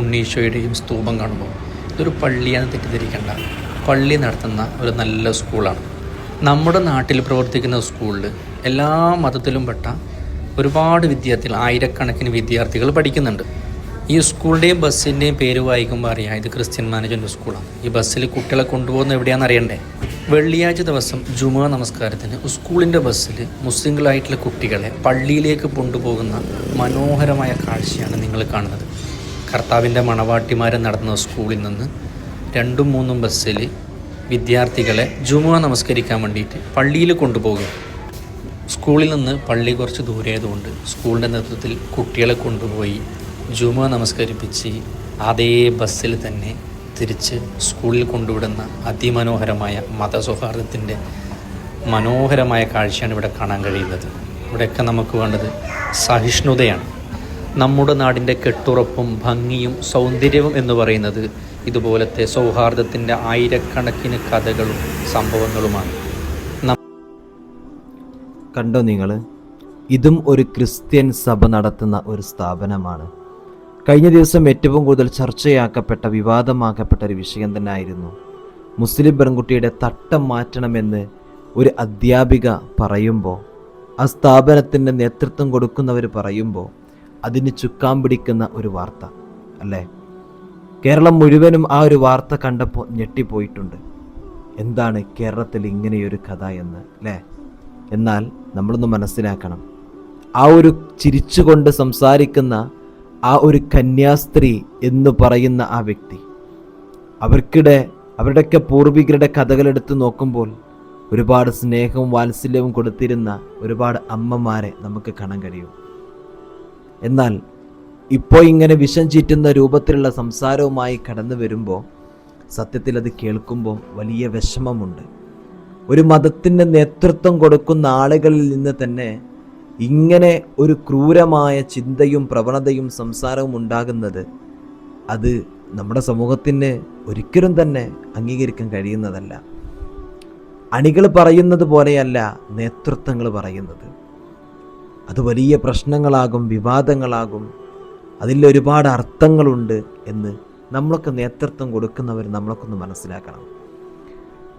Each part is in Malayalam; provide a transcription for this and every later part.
ഉണ്ണീശോയുടെയും സ്തൂപം കാണുമ്പോൾ ഇതൊരു പള്ളിയാണ് തെറ്റിദ്ധരിക്കേണ്ട. പള്ളി നടത്തുന്ന ഒരു നല്ല സ്കൂളാണ്. നമ്മുടെ നാട്ടിൽ പ്രവർത്തിക്കുന്ന സ്കൂളിൽ എല്ലാ മതത്തിലും പെട്ട ഒരുപാട് വിദ്യാർത്ഥികൾ ആയിരക്കണക്കിന് വിദ്യാർത്ഥികൾ പഠിക്കുന്നുണ്ട്. ഈ സ്കൂളിന്റെയും ബസ്സിന്റെയും പേര് വായിക്കുമ്പോൾ അറിയാം ഇത് ക്രിസ്ത്യൻ മാനേജ്മെന്റ് സ്കൂളാണ്. ഈ ബസ്സിൽ കുട്ടികളെ കൊണ്ടുപോകുന്ന എവിടെയാണെന്ന് അറിയണ്ടേ? വെള്ളിയാഴ്ച ദിവസം ജുമാ നമസ്കാരത്തിന് സ്കൂളിന്റെ ബസ്സിൽ മുസ്ലിങ്ങളായിട്ടുള്ള കുട്ടികളെ പള്ളിയിലേക്ക് കൊണ്ടുപോകുന്ന മനോഹരമായ കാഴ്ചയാണ് നിങ്ങൾ കാണുന്നത്. കർത്താവിന്റെ മണവാട്ടിമാരെ നടന്ന സ്കൂളിൽ നിന്ന് രണ്ടും മൂന്നും ബസ്സിൽ വിദ്യാർത്ഥികളെ ജുമാ നമസ്കരിക്കാൻ വേണ്ടിയിട്ട് പള്ളിയിൽ കൊണ്ടുപോകും. സ്കൂളിൽ നിന്ന് പള്ളി കുറച്ച് ദൂരെ ആയതുകൊണ്ട് സ്കൂളിന്റെ നേതൃത്വത്തിൽ കുട്ടികളെ കൊണ്ടുപോയി ജുമ നമസ്കരിപ്പിച്ച് അതേ ബസ്സിൽ തന്നെ തിരിച്ച് സ്കൂളിൽ കൊണ്ടുവിടുന്ന അതിമനോഹരമായ മതസൗഹാർദ്ദത്തിന്റെ മനോഹരമായ കാഴ്ചയാണ് ഇവിടെ കാണാൻ കഴിയുന്നത്. ഇവിടെയൊക്കെ നമുക്ക് വേണ്ടത് സഹിഷ്ണുതയാണ്. നമ്മുടെ നാടിന്റെ കെട്ടുറപ്പും ഭംഗിയും സൗന്ദര്യവും എന്ന് പറയുന്നത് ഇതുപോലത്തെ സൗഹാർദ്ദത്തിന്റെ ആയിരക്കണക്കിന് കഥകളും സംഭവങ്ങളുമാണ്. കണ്ടോ നിങ്ങൾ? ഇതും ഒരു ക്രിസ്ത്യൻ സഭ നടത്തുന്ന ഒരു സ്ഥാപനമാണ്. കഴിഞ്ഞ ദിവസം ഏറ്റവും കൂടുതൽ ചർച്ചയാക്കപ്പെട്ട വിവാദമാക്കപ്പെട്ട ഒരു വിഷയം തന്നെ ആയിരുന്നു മുസ്ലിം പെൺകുട്ടിയുടെ തട്ടം മാറ്റണമെന്ന് ഒരു അധ്യാപിക പറയുമ്പോൾ ആ സ്ഥാപനത്തിന്റെ നേതൃത്വം കൊടുക്കുന്നവർ പറയുമ്പോൾ അതിന് ചുക്കാൻ പിടിക്കുന്ന ഒരു വാർത്ത അല്ലേ? കേരളം മുഴുവനും ആ ഒരു വാർത്ത കണ്ടപ്പോൾ ഞെട്ടിപ്പോയിട്ടുണ്ട്. എന്താണ് കേരളത്തിൽ ഇങ്ങനെയൊരു കഥ എന്ന് അല്ലേ? എന്നാൽ നമ്മളൊന്ന് മനസ്സിലാക്കണം. ആ ഒരു ചിരിച്ചുകൊണ്ട് സംസാരിക്കുന്ന ആ ഒരു കന്യാസ്ത്രീ എന്ന് പറയുന്ന ആ വ്യക്തി അവർക്കിടെ അവരുടെയൊക്കെ പൂർവികരുടെ കഥകളെടുത്ത് നോക്കുമ്പോൾ ഒരുപാട് സ്നേഹവും വാത്സല്യവും കൊടുത്തിരുന്ന ഒരുപാട് അമ്മമാരെ നമുക്ക് കാണാൻ കഴിയും. എന്നാൽ ഇപ്പോൾ ഇങ്ങനെ വിഷം ചീറ്റുന്ന രൂപത്തിലുള്ള സംസാരവുമായി കടന്നു വരുമ്പോൾ സത്യത്തിൽ അത് കേൾക്കുമ്പോൾ വലിയ വിഷമമുണ്ട്. ഒരു മതത്തിന്റെ നേതൃത്വം കൊടുക്കുന്ന ആളുകളിൽ നിന്ന് തന്നെ ഇങ്ങനെ ഒരു ക്രൂരമായ ചിന്തയും പ്രവണതയും സംസാരവും ഉണ്ടാകുന്നത് അത് നമ്മുടെ സമൂഹത്തിന് ഒരിക്കലും തന്നെ അംഗീകരിക്കാൻ കഴിയുന്നതല്ല. അണികൾ പറയുന്നത് പോലെയല്ല നേതൃത്വങ്ങൾ പറയുന്നത്. അത് വലിയ പ്രശ്നങ്ങളാകും വിവാദങ്ങളാകും. അതിൽ ഒരുപാട് അർത്ഥങ്ങളുണ്ട് എന്ന് നമ്മളൊക്കെ നേതൃത്വം കൊടുക്കുന്നവർ നമ്മളൊക്കെ മനസ്സിലാക്കണം.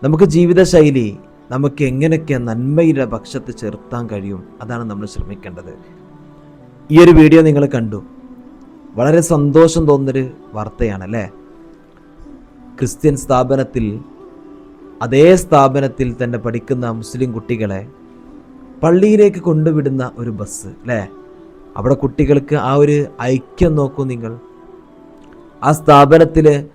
നമുക്ക് ജീവിതശൈലി നമുക്ക് എങ്ങനെയൊക്കെ നന്മയുടെ പക്ഷത്ത് ചേർത്താൻ കഴിയും അതാണ് നമ്മൾ ശ്രമിക്കേണ്ടത്. ഈ ഒരു വീഡിയോ നിങ്ങൾ കണ്ടു. വളരെ സന്തോഷം തോന്നുന്നൊരു വാർത്തയാണ് അല്ലേ? ക്രിസ്ത്യൻ സ്ഥാപനത്തിൽ അതേ സ്ഥാപനത്തിൽ തന്നെ പഠിക്കുന്ന മുസ്ലിം കുട്ടികളെ പള്ളിയിലേക്ക് കൊണ്ടുവിടുന്ന ഒരു ബസ് അല്ലേ? അവിടെ കുട്ടികൾക്ക് ആ ഒരു ഐക്യം നോക്കൂ നിങ്ങൾ. ആ സ്ഥാപനത്തിൽ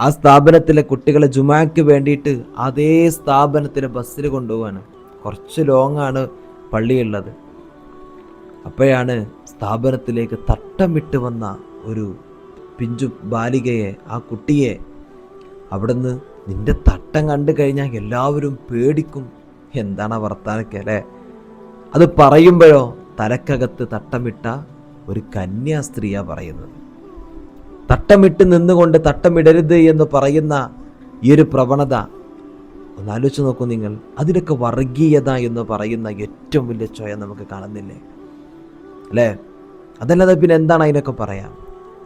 ആ സ്ഥാപനത്തിലെ കുട്ടികളെ ജുമാക്ക് വേണ്ടിയിട്ട് അതേ സ്ഥാപനത്തിലെ ബസ്സിൽ കൊണ്ടുപോവാണ്. കുറച്ച് ലോങ്ങാണ് പള്ളിയുള്ളത്. അപ്പോഴാണ് സ്ഥാപനത്തിലേക്ക് തട്ടമിട്ട് വന്ന ഒരു പിഞ്ചു ബാലികയെ ആ കുട്ടിയെ അവിടുന്ന് നിന്റെ തട്ടം കണ്ടു കഴിഞ്ഞാൽ എല്ലാവരും പേടിക്കും. എന്താണ് വർത്താനൊക്കെ അല്ലേ? അത് പറയുമ്പോഴോ തലക്കകത്ത് തട്ടമിട്ട ഒരു കന്യാസ്ത്രീയാ പറയുന്നത്. തട്ടമിട്ട് നിന്നുകൊണ്ട് തട്ടമിടരുത് എന്ന് പറയുന്ന ഈ ഒരു പ്രവണത ഒന്ന് ആലോചിച്ച് നോക്കൂ നിങ്ങൾ. അതിലൊക്കെ വർഗീയത എന്ന് പറയുന്ന ഏറ്റവും വലിയ ചോയ നമുക്ക് കാണുന്നില്ലേ? അല്ലേ? അതല്ലാതെ പിന്നെ എന്താണ് അതിനൊക്കെ പറയാം?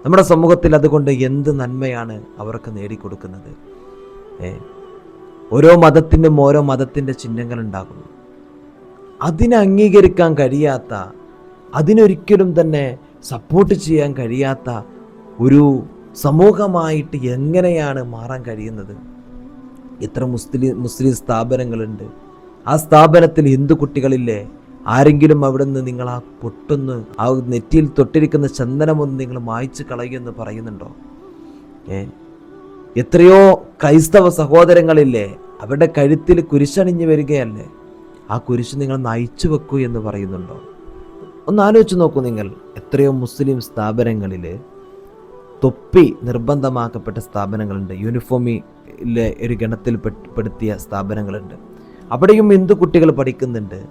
നമ്മുടെ സമൂഹത്തിൽ അതുകൊണ്ട് എന്ത് നന്മയാണ് അവർക്ക് നേടിക്കൊടുക്കുന്നത്? ഏ? ഓരോ മതത്തിനും ഓരോ മതത്തിന്റെ ചിഹ്നങ്ങൾ ഉണ്ടാകും അതിനെ അംഗീകരിക്കാൻ കഴിയാത്ത അതിനൊരിക്കലും തന്നെ സപ്പോർട്ട് ചെയ്യാൻ കഴിയാത്ത ഒരു സമൂഹമായിട്ട് എങ്ങനെയാണ് മാറാൻ കഴിയുന്നത്? എത്ര മുസ്ലിം മുസ്ലിം സ്ഥാപനങ്ങളുണ്ട്. ആ സ്ഥാപനത്തിൽ ഹിന്ദു കുട്ടികളില്ലേ? ആരെങ്കിലും അവിടെ നിന്ന് നിങ്ങൾ ആ പൊട്ടൊന്ന് ആ നെറ്റിയിൽ തൊട്ടിരിക്കുന്ന ചന്ദനമൊന്ന് നിങ്ങൾ മായ്ച്ചു കളയുമെന്ന് പറയുന്നുണ്ടോ? ഏ? എത്രയോ ക്രൈസ്തവ സഹോദരങ്ങളില്ലേ? അവരുടെ കഴുത്തിൽ കുരിശണിഞ്ഞു വരികയല്ലേ? ആ കുരിശ് നിങ്ങൾ നയിച്ചു വെക്കൂ എന്ന് പറയുന്നുണ്ടോ? ഒന്ന് ആലോചിച്ച് നോക്കൂ നിങ്ങൾ. എത്രയോ മുസ്ലിം സ്ഥാപനങ്ങളിൽ തൊപ്പി നിർബന്ധമാക്കപ്പെട്ട സ്ഥാപനങ്ങളുണ്ട്. യൂണിഫോമിലെ ഒരു ഗണത്തിൽ പെടുത്തിയ സ്ഥാപനങ്ങളുണ്ട്. അവിടെയും ഹിന്ദു കുട്ടികൾ പഠിക്കുന്നുണ്ട്.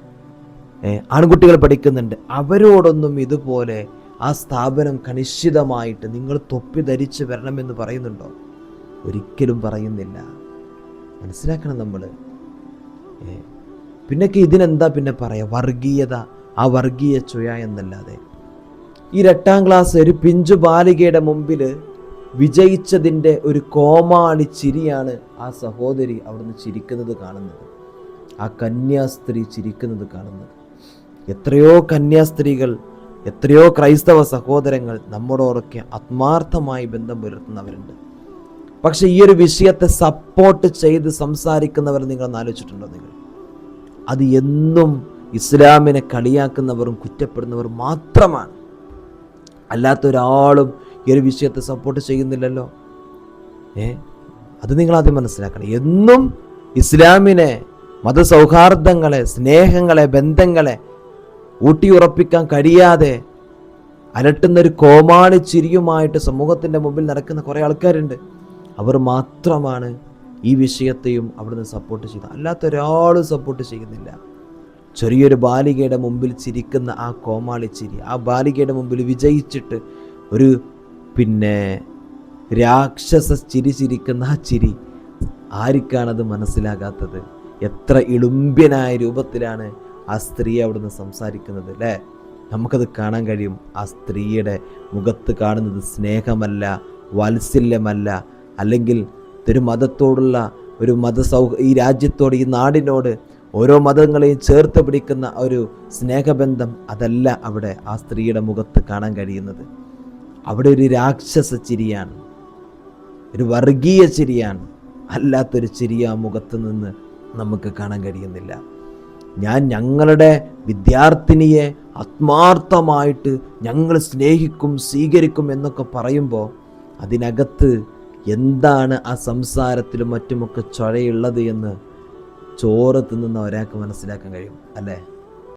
ആൺകുട്ടികൾ പഠിക്കുന്നുണ്ട്. അവരോടൊന്നും ഇതുപോലെ ആ സ്ഥാപനം കണിശിതമായിട്ട് നിങ്ങൾ തൊപ്പി ധരിച്ച് വരണമെന്ന് പറയുന്നുണ്ടോ? ഒരിക്കലും പറയുന്നില്ല. മനസ്സിലാക്കണം നമ്മൾ പിന്നൊക്കെ ഇതിനെന്താ പിന്നെ പറയാ? വർഗീയത ആ വർഗീയ ചുയ എന്നല്ലാതെ. ഈ എട്ടാം ക്ലാസ് ഒരു പിഞ്ചു ബാലികയുടെ മുമ്പിൽ വിജയിച്ചതിന്റെ ഒരു കോമാളി ചിരിയാണ് ആ സഹോദരി അവിടുന്ന് ചിരിക്കുന്നത് കാണുന്നത്. ആ കന്യാസ്ത്രീ ചിരിക്കുന്നത് കാണുന്നത്. എത്രയോ കന്യാസ്ത്രീകൾ എത്രയോ ക്രൈസ്തവ സഹോദരങ്ങൾ നമ്മോടൊക്കെ ആത്മാർത്ഥമായി ബന്ധം പുലർത്തുന്നവരുണ്ട്. പക്ഷെ ഈ ഒരു വിഷയത്തെ സപ്പോർട്ട് ചെയ്ത് സംസാരിക്കുന്നവർ നിങ്ങൾ ആലോചിച്ചിട്ടുണ്ടോ നിങ്ങൾ? അത് എന്നും ഇസ്ലാമിനെ കളിയാക്കുന്നവരും കുറ്റപ്പെടുന്നവരും മാത്രമാണ്. അല്ലാത്ത ഒരാളും ഈ ഒരു വിഷയത്തെ സപ്പോർട്ട് ചെയ്യുന്നില്ലല്ലോ. ഏ? അത് നിങ്ങൾ ആദ്യം മനസ്സിലാക്കണം. എന്നും ഇസ്ലാമിനെ മതസൗഹാർദ്ദങ്ങളെ സ്നേഹങ്ങളെ ബന്ധങ്ങളെ ഊട്ടിയുറപ്പിക്കാൻ കഴിയാതെ അലട്ടുന്നൊരു കോമാളി ചിരിയുമായിട്ട് സമൂഹത്തിന്റെ മുമ്പിൽ നടക്കുന്ന കുറേ ആൾക്കാരുണ്ട്. അവർ മാത്രമാണ് ഈ വിഷയത്തെയും അവിടുന്ന് സപ്പോർട്ട് ചെയ്തു. അല്ലാത്ത ഒരാളും സപ്പോർട്ട് ചെയ്യുന്നില്ല. ചെറിയൊരു ബാലികയുടെ മുമ്പിൽ ചിരിക്കുന്ന ആ കോമാളി ചിരി ആ ബാലികയുടെ മുമ്പിൽ വിജയിച്ചിട്ട് ഒരു പിന്നെ രാക്ഷസ ചിരി ചിരിക്കുന്ന ആ ചിരി ആർക്കാണത് മനസ്സിലാകാത്തത്? എത്ര ഇളുമ്പ്യനായ രൂപത്തിലാണ് ആ സ്ത്രീ അവിടുന്ന് സംസാരിക്കുന്നത് അല്ലേ? നമുക്കത് കാണാൻ കഴിയും. ആ സ്ത്രീയുടെ മുഖത്ത് കാണുന്നത് സ്നേഹമല്ല വാത്സല്യമല്ല അല്ലെങ്കിൽ ഒരു മതത്തോടുള്ള ഒരു മതസൗ ഈ രാജ്യത്തോട് ഈ നാടിനോട് ഓരോ മതങ്ങളെയും ചേർത്ത് പിടിക്കുന്ന ഒരു സ്നേഹബന്ധം അതല്ല അവിടെ ആ സ്ത്രീയുടെ മുഖത്ത് കാണാൻ കഴിയുന്നത്. അവിടെ ഒരു രാക്ഷസ ചിരിയാണ്. ഒരു വർഗീയ ചിരിയാണ്. അല്ലാത്തൊരു ചിരി ആ മുഖത്ത് നിന്ന് നമുക്ക് കാണാൻ കഴിയുന്നില്ല. ഞാൻ ഞങ്ങളുടെ വിദ്യാർത്ഥിനിയെ ആത്മാർത്ഥമായിട്ട് ഞങ്ങൾ സ്നേഹിക്കും സ്വീകരിക്കും എന്നൊക്കെ പറയുമ്പോൾ അതിനകത്ത് എന്താണ് ആ സംസാരത്തിലും മറ്റുമൊക്കെ ചൊഴയുള്ളത് എന്ന് ചോറ് തിന്നുന്ന ഒരാൾക്ക് മനസ്സിലാക്കാൻ കഴിയും അല്ലേ?